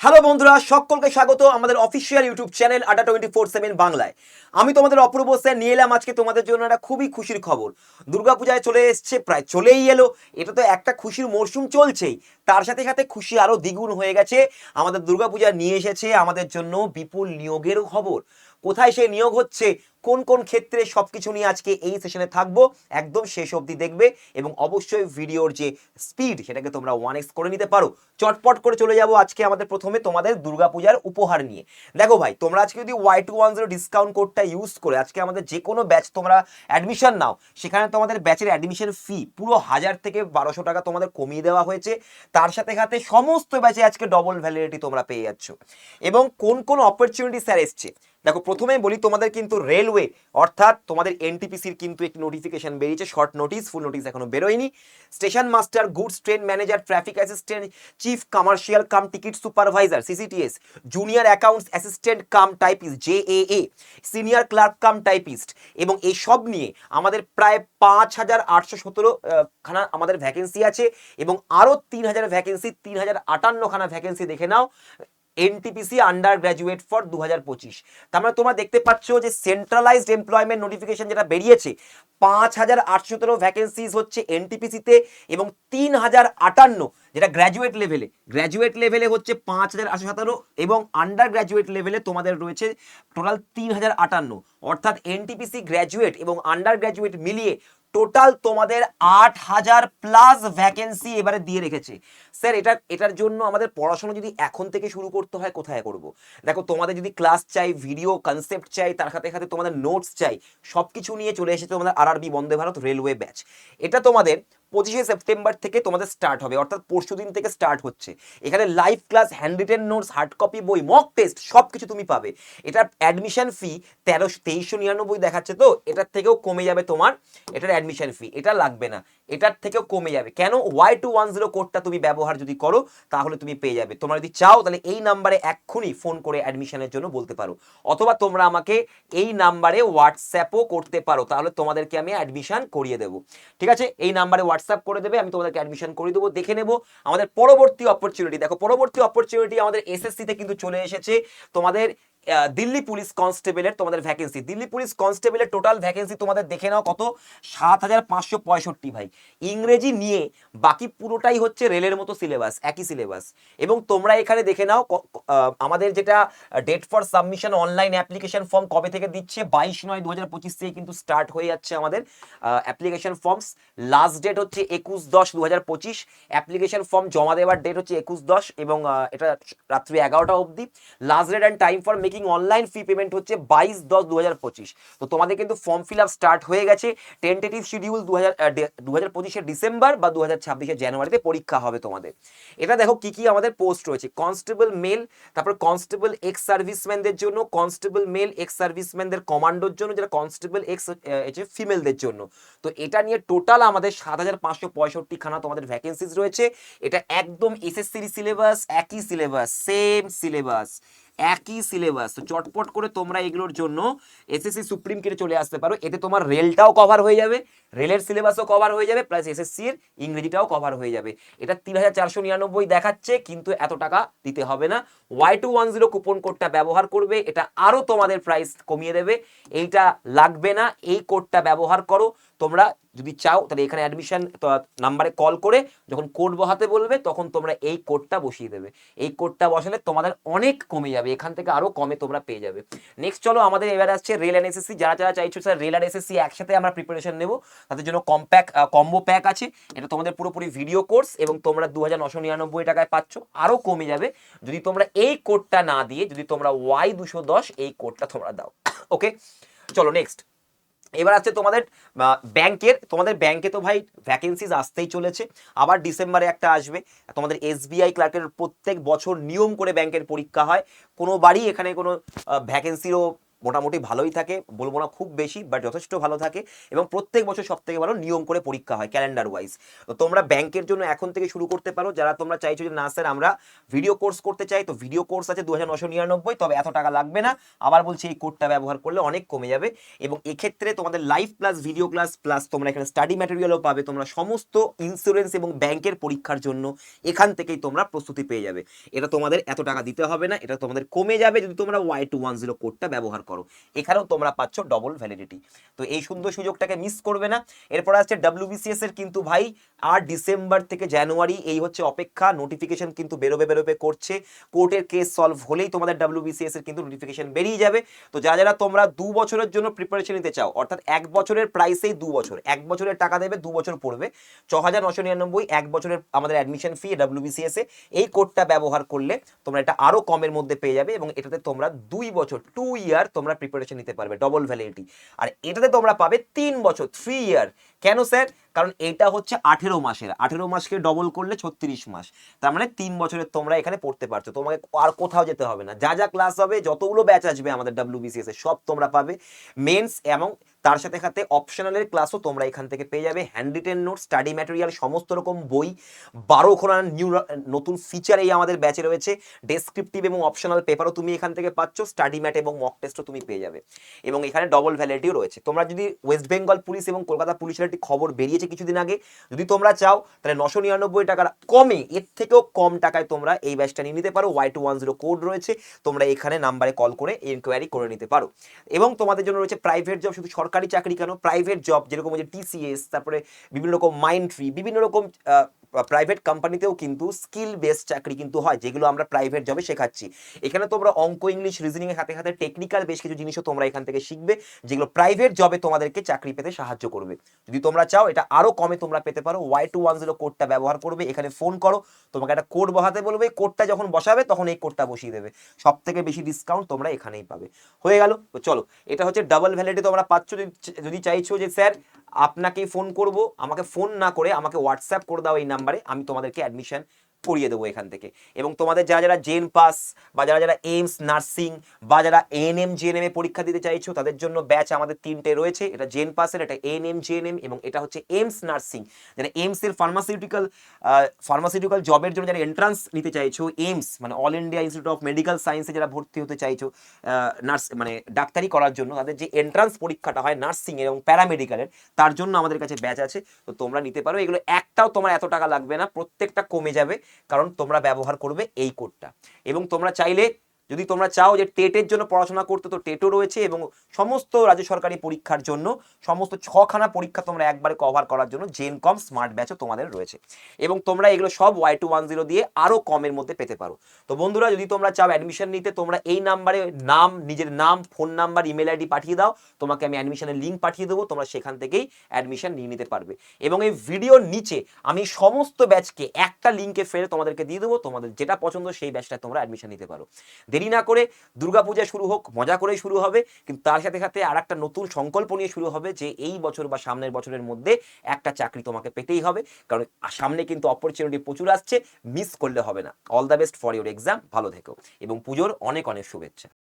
Hello বন্ধুরা, সকলকে স্বাগত আমাদের অফিসিয়াল ইউটিউব চ্যানেল আটা টোয়েন্টি ফোর সেভেন বাংলায়। আমি তোমাদের অপূর্ব স্যার নিয়ে এলাম আজকে তোমাদের জন্য একটা খুবই খুশির খবর। দুর্গাপূজায় চলে এসছে, প্রায় চলেই এলো। এটা তো একটা খুশির মরশুম চলছেই। তার সাথে সাথে খুশি আরও দ্বিগুণ হয়ে গেছে। আমাদের দুর্গাপূজা নিয়ে এসেছে আমাদের জন্য বিপুল নিয়োগেরও খবর। কোথায় সেই নিয়োগ হচ্ছে, কোন কোন ক্ষেত্রে সবকিছু নিয়ে আজকে এই সেশনে থাকব, একদম শেষ অবধি দেখবে এবং অবশ্যই ভিডিওর যে স্পিড সেটাকে তোমরা ওয়ান এক্স করে নিতে পারো। চটপট করে চলে যাব আজকে আমাদের প্রথমে তোমাদের দুর্গাপূজার উপহার নিয়ে। দেখো ভাই, তোমরা আজকে যদি Y two one zero discount কোডটা ইউজ করে আজকে আমাদের যে কোনো ব্যাচ তোমরা অ্যাডমিশন নাও, সেখানে তোমাদের ব্যাচের অ্যাডমিশন ফি পুরো হাজার থেকে বারোশো টাকা তোমাদের কমিয়ে দেওয়া হয়েছে। তার সাথে সাথে সমস্ত ব্যাচে আজকে ডবল ভ্যালিডিটি তোমরা পেয়ে যাচ্ছ। এবং কোন কোন অপরচুনিটি স্যার এসছে? দেখো, প্রথমেই বলি, তোমাদের কিন্তু রেলওয়ে অর্থাৎ তোমাদের এনটিপিসির কিন্তু একটি নোটিফিকেশন বেরিয়েছে শর্ট নোটিশ ফুল নোটিশ এখনও বেরোয়নি। Station master goods train manager traffic assistant chief commercial cum ticket supervisor CCTS junior accounts assistant cum typist J A senior clerk cum typist এবং এই সব নিয়ে আমাদের প্রায় পাঁচ হাজার আটশো সতেরো খানা আমাদের ভ্যাকেন্সি আছে, এবং আরও তিন হাজার ভ্যাকেন্সি তিন হাজার আটান্ন খানা ভ্যাকেন্সি দেখে নাও। এনটিপিসি আন্ডার গ্র্যাজুয়েট ফর দু হাজার পঁচিশ তার মানে তোমরা দেখতে পাচ্ছ যে সেন্ট্রালাইজড এমপ্লয়মেন্ট নোটিফিকেশন যেটা বেরিয়েছে, পাঁচ হাজার আটশো তেরো ভ্যাকেন্সিজ হচ্ছে এনটিপিসিতে এবং তিন হাজার আটান্ন যেটা গ্র্যাজুয়েট লেভেলে গ্র্যাজুয়েট লেভেলে হচ্ছে পাঁচ হাজার আটশো সতেরো এবং আন্ডার গ্র্যাজুয়েট লেভেলে তোমাদের রয়েছে টোটাল তিন হাজার আটান্ন। অর্থাৎ এনটিপিসি গ্র্যাজুয়েট এবং আন্ডার গ্র্যাজুয়েট মিলিয়ে টোটাল তোমাদের আট হাজার প্লাস ভ্যাকেন্সি এবারে দিয়ে রেখেছে। স্যার, এটা, এটার জন্য আমাদের পড়াশোনা যদি এখন থেকে শুরু করতে হয়, কোথায় করব? দেখো, তোমাদের যদি ক্লাস চাই ভিডিও কনসেপ্ট চাই, তার সাথে সাথে তোমাদের নোটস চাই সব কিছু নিয়ে চলে এসেছে তোমাদের RRB Vande Bharat railway batch এটা তোমাদের পঁচিশে সেপ্টেম্বর থেকে তোমাদের স্টার্ট হবে, অর্থাৎ পরশু দিন থেকে স্টার্ট হচ্ছে। এখানে live class hand written notes hard copy বই মক টেস্ট সব কিছু তুমি পাবে। এটার অ্যাডমিশন ফি তেরোশো তেইশশো নিরানব্বই দেখাচ্ছে তো, এটার থেকেও কমে যাবে তোমার, এটার অ্যাডমিশন ফি এটা লাগবে না। এটার থেকেও কমে যাবে। কেন? ওয়াই টু ওয়ান জিরো কোডটা তুমি ব্যবহার যদি করো, তাহলে তুমি পেয়ে যাবে। তোমরা যদি চাও, তাহলে এই নাম্বারে এক্ষুনি ফোন করে অ্যাডমিশনের জন্য বলতে পারো। অথবা তোমরা আমাকে এই নাম্বারে হোয়াটসঅ্যাপও করতে পারো, তাহলে তোমাদেরকে আমি অ্যাডমিশন করিয়ে দেবো। ঠিক আছে? এই নাম্বারে হোয়াটসঅ্যাপ করে দেবে, আমি তোমাদেরকে অ্যাডমিশন করে দেবো, দেখে নেব আমাদের পরবর্তী অপরচুনিটি দেখো, পরবর্তী অপরচুনিটি আমাদের এসএসসিতে কিন্তু চলে এসেছে। তোমাদের দিল্লি পুলিশ কনস্টেবলের তোমাদের ভ্যাকেন্সি দিল্লি পুলিশ কনস্টেবলের টোটাল ভ্যাকেন্সি তোমাদের দেখে নাও কত? সাত হাজার পাঁচশো পঁয়ষট্টি ভাই। ইংরেজি নিয়ে বাকি পুরোটাই হচ্ছে রেলের মতো সিলেবাস একই সিলেবাস এবং তোমরা এখানে দেখে নাও আমাদের যেটা date for submission online application form কবে থেকে দিচ্ছে? বাইশ নয় দু হাজার পঁচিশ থেকে কিন্তু স্টার্ট হয়ে যাচ্ছে আমাদের অ্যাপ্লিকেশন ফর্মস লাস্ট ডেট হচ্ছে একুশ দশ দু হাজার পঁচিশ। অ্যাপ্লিকেশন ফর্ম জমা দেওয়ার ডেট হচ্ছে একুশ দশ এবং এটা রাত্রি এগারোটা অবধি। Last date and time for making online fee payment হচ্ছে বাইশ দশ দু হাজার পঁচিশ। তো তোমাদের কিন্তু ফর্ম ফিল আপ স্টার্ট হয়ে গেছে। টেন্টেটিভ শিডিউল দু হাজার দু হাজার পঁচিশের ডিসেম্বর বা দু হাজার ছাব্বিশের জানুয়ারিতে পরীক্ষা হবে তোমাদের। এটা দেখো কি কি আমাদের পোস্ট রয়েছে। কনস্টেবল মেল তারপর কনস্টেবল এক্স সার্ভিসম্যানদের জন্য কনস্টেবল মেল এক্স সার্ভিসম্যানদের কমান্ডোর জন্য যেটা কনস্টেবল এক্স ফিমেলদের জন্য। তো এটা নিয়ে টোটাল আমাদের সাত হাজার পাঁচশো পঁয়ষট্টি খানা তোমাদের ভ্যাকেন্সিজ রয়েছে। এটা একদম এসএসসির সিলেবাস একই সিলেবাস সেম সিলেবাস একই সিলেবাস তো চটপট করে তোমরা এগুলোর জন্য এসএসসি সুপ্রিম কোর্টে চলে আসতে পারো। এতে তোমার রেলটাও কভার হয়ে যাবে, রেলের সিলেবাসও কভার হয়ে যাবে প্লাস এসএসসির ইংরেজিটাও কভার হয়ে যাবে। এটা তিন হাজার চারশো নিরানব্বই দেখাচ্ছে, কিন্তু এত টাকা দিতে হবে না। Y two one zero coupon কোডটা ব্যবহার করবে, এটা আরও তোমাদের প্রাইস কমিয়ে দেবে। এইটা লাগবে না, এই কোডটা ব্যবহার করো। তোমরা যদি চাও, তাহলে এখানে অ্যাডমিশন নাম্বারে কল করে যখন কোড বহাতে বলবে, তখন তোমরা এই কোডটা বসিয়ে দেবে। এই কোডটা বসালে তোমাদের অনেক কমে যাবে। এখান থেকে আরও কমে তোমরা পেয়ে যাবে। নেক্সট চলো আমাদের এবার আসছে রেল অ্যান্ড এসএসসি যারা যারা চাইছো স্যার রেল আর এসএসসি একসাথে আমরা প্রিপারেশন নেব। তাদের জন্য কম্প্যাক কম্বো প্যাক আছে। এটা তোমাদের পুরোপুরি ভিডিও কোর্স এবং তোমরা দু হাজার নশো নিরানব্বই টাকায় পাচ্ছ। আরও কমে যাবে। যদি তোমরা এই কোডটা না দিয়ে, যদি তোমরা ওয়াই দুশো দশ, এই কোডটা তোমরা দাও। ওকে চলো নেক্সট এবার আছে তোমাদের ব্যাংকের, তোমাদের ব্যাংকে তো ভাই ভ্যাকেন্সিজ আসতেই চলেছে। আবার ডিসেম্বরে একটা আসবে। তোমাদের এসবিআই ক্লার্কের প্রত্যেক বছর নিয়ম করে ব্যাংকের পরীক্ষা হয়। কোনোবারই এখানে কোনো ভ্যাকেন্সিরও মোটামুটি ভালোই থাকে, বলব না খুব বেশি বাট যথেষ্ট ভালো থাকে এবং প্রত্যেক বছর সব থেকে ভালো নিয়ম করে পরীক্ষা হয় ক্যালেন্ডার ওয়াইজ তো তোমরা ব্যাংকের জন্য এখন থেকে শুরু করতে পারো, যারা তোমরা চাইছো যে, না স্যার, আমরা ভিডিও কোর্স করতে চাই। তো ভিডিও কোর্স আছে দু তবে এত টাকা লাগবে না। আবার বলছি এই কোডটা ব্যবহার করলে অনেক কমে যাবে এবং এক্ষেত্রে তোমাদের live plus video class plus তোমরা এখানে স্টাডি ম্যাটেরিয়ালও পাবে। তোমরা সমস্ত ইন্স্যুরেন্স এবং ব্যাংকের পরীক্ষার জন্য এখান থেকেই তোমরা প্রস্তুতি পেয়ে যাবে। এটা তোমাদের এত টাকা দিতে হবে না, এটা তোমাদের কমে যাবে যদি তোমরা ওয়াই টু ওয়ান জিরো কোডটা ব্যবহার করো। এখানেও তোমরা পাচ্ছ ডবল ভ্যালিডিটি তো এই সুন্দর সুযোগটাকে মিস করবে না। এরপর আসছে ডাব্লিউবিসিএস এর কিন্তু ভাই, আর ডিসেম্বর থেকে জানুয়ারি এই হচ্ছে অপেক্ষা। নোটিফিকেশন কিন্তু বেরোবে বেরোবে করছে। কোর্টের কেস সলভ হলেই তোমাদের ডাব্লিউবিসিএস এর কিন্তু নোটিফিকেশন বেরিয়ে যাবে। তো যারা যারা তোমরা দু বছরের জন্য প্রিপারেশন নিতে চাও, অর্থাৎ এক বছরের প্রাইসেই দু বছর, এক বছরের টাকা দেবে, দু বছর পড়বে, ছ হাজার নশো নিরানব্বই, এক বছরের আমাদের অ্যাডমিশন ফি ডাব্লিউবিসিএস এ, এই কোডটা ব্যবহার করলে তোমরা এটা আরও কমের মধ্যে পেয়ে যাবে এবং এটাতে তোমরা দুই বছর টু ইয়ার তোমরা প্রিপারেশন নিতে পারবে ডবল ভ্যালিডিটি আর এটাতে তোমরা পাবে তিন বছর থ্রি ইয়ার কেন স্যার? কারণ এটা হচ্ছে আঠেরো মাসের। আঠেরো মাসকে ডবল করলে ছত্রিশ মাস। তার মানে তিন বছরের তোমরা এখানে পড়তে পারছ। তোমাকে আর কোথাও যেতে হবে না। যা যা ক্লাস হবে, যতগুলো ব্যাচ আসবে আমাদের ডাব্লিউবিসিএস এ সব তোমরা পাবে। মেন্স এবং তার সাথে সাথে অপশনালের ক্লাসও তোমরা এখান থেকে পেয়ে যাবে। Hand written note study material সমস্ত রকম বই, বারো খোলা নিউ নতুন ফিচার এই আমাদের ব্যাচে রয়েছে। ডেসক্রিপটিভ এবং অপশনাল পেপারও তুমি এখান থেকে পাচ্ছ। স্টাডি ম্যাট এবং মক টেস্টও তুমি পেয়ে যাবে। এবং এখানে ডবল ভ্যালিডিও রয়েছে। তোমরা যদি ওয়েস্ট বেঙ্গল পুলিশ এবং কলকাতা পুলিশের একটি খবর বেরিয়েছে কিছুদিন আগে, যদি তোমরা চাও, তাহলে নশো নিরানব্বই টাকার কমে, এর থেকেও কম টাকায় তোমরা এই ব্যাচটা নিয়ে নিতে পারো। Y two one zero code রয়েছে, তোমরা এখানে নাম্বারে কল করে ইনকোয়ারি করে নিতে পারো। এবং তোমাদের জন্য রয়েছে প্রাইভেট জব শুধু সরকারি চাকরি কেন? প্রাইভেট জব যেরকম হচ্ছে টিসিএস তারপরে বিভিন্ন রকম মাইন্ড ট্রি বিভিন্ন রকম প্রাইভেট কোম্পানিতেও কিন্তু স্কিল বেসড চাকরি কিন্তু হয়, যেগুলো আমরা প্রাইভেট জবে শেখাচ্ছি। এখানে তোমরা অঙ্ক ইংলিশ রিজনিং এর সাথে সাথে টেকনিক্যাল বেশ কিছু জিনিসও তোমরা এখান থেকে শিখবে, যেগুলো প্রাইভেট জবে তোমাদেরকে চাকরি পেতে সাহায্য করবে। যদি তোমরা চাও, এটা আরও কমে তোমরা পেতে পারো। ওয়াই টু ওয়ান জিরো কোডটা ব্যবহার করবে, এখানে ফোন করো, তোমাকে একটা কোড বসাতে বলবে, কোডটা যখন বসাবে তখন এই কোডটা বসিয়ে দেবে। সব থেকে বেশি ডিসকাউন্ট তোমরা এখানেই পাবে। হয়ে গেল, তো চলো, এটা হচ্ছে ডাবল ভ্যালিডিটি তোমরা পাচ্ছ, যদি যদি চাইছো যে স্যার, আপনাকেই ফোন করব, আমাকে ফোন না করে আমাকে হোয়াটসঅ্যাপ করে দাও এই নাম্বারে আমি তোমাদেরকে অ্যাডমিশন করিয়ে দেবো এখান থেকে। এবং তোমাদের যারা যারা জেন পাস বা যারা যারা এইমস নার্সিং বা যারা এএনএম জিএনএম এ পরীক্ষা দিতে চাইছো, তাদের জন্য ব্যাচ আমাদের তিনটে রয়েছে। এটা জেন পাসের এটা এএনএম জিএনএম এবং এটা হচ্ছে এইমস নার্সিং যারা এইমস এর ফার্মাসিউটিক্যাল ফার্মাসিউটিক্যাল জবের জন্য যারা এন্ট্রান্স নিতে চাইছো এইমস মানে all India institute of medical সায়েন্সে যারা ভর্তি হতে চাইছো নার্স মানে ডাক্তারি করার জন্য, তাদের যে এন্ট্রান্স পরীক্ষাটা হয় নার্সিং এবং প্যারামেডিক্যালের তার জন্য আমাদের কাছে ব্যাচ আছে। তো তোমরা নিতে পারো। এগুলো একটাও তোমার এত টাকা লাগবে না, প্রত্যেকটা কমে যাবে। কারণ তোমরা ব্যবহার করবে এই কোডটা। এবং তোমরা চাইলে যদি তোমরা চাও যে টেটের জন্য পড়াশোনা করতে, তো টেটও রয়েছে এবং সমস্ত রাজ্য সরকারি পরীক্ষার জন্য সমস্ত ছখানা পরীক্ষা তোমরা একবারে কভার করার জন্য জেন কম স্মার্ট ব্যাচও তোমাদের রয়েছে। এবং তোমরা এগুলো সব ওয়াই টু ওয়ান জিরো দিয়ে আরও কমের মধ্যে পেতে পারো। তো বন্ধুরা, যদি তোমরা চাও অ্যাডমিশন নিতে, তোমরা এই নাম্বারে নাম, নিজের নাম ফোন নাম্বার ইমেল আইডি পাঠিয়ে দাও। তোমাকে আমি অ্যাডমিশনের লিঙ্ক পাঠিয়ে দেবো। তোমরা সেখান থেকেই অ্যাডমিশন নিয়ে নিতে পারবে। এবং এই ভিডিওর নিচে আমি সমস্ত ব্যাচকে একটা লিঙ্কে ফেলে তোমাদেরকে দিয়ে দেবো। তোমাদের যেটা পছন্দ সেই ব্যাচটায় তোমরা অ্যাডমিশন নিতে পারো। দেরি না করে দুর্গাপূজা শুরু হোক, মজা করেই শুরু হবে। কিন্তু তার সাথে সাথে আর একটা নতুন সংকল্প নিয়ে শুরু হবে যে এই বছর বা সামনের বছরের মধ্যে একটা চাকরি তোমাকে পেতেই হবে। কারণ সামনে কিন্তু অপরচুনিটি প্রচুর আসছে মিস করলে হবে না। All the best for your exam ভালো থেকো। এবং পুজোর অনেক অনেক শুভেচ্ছা।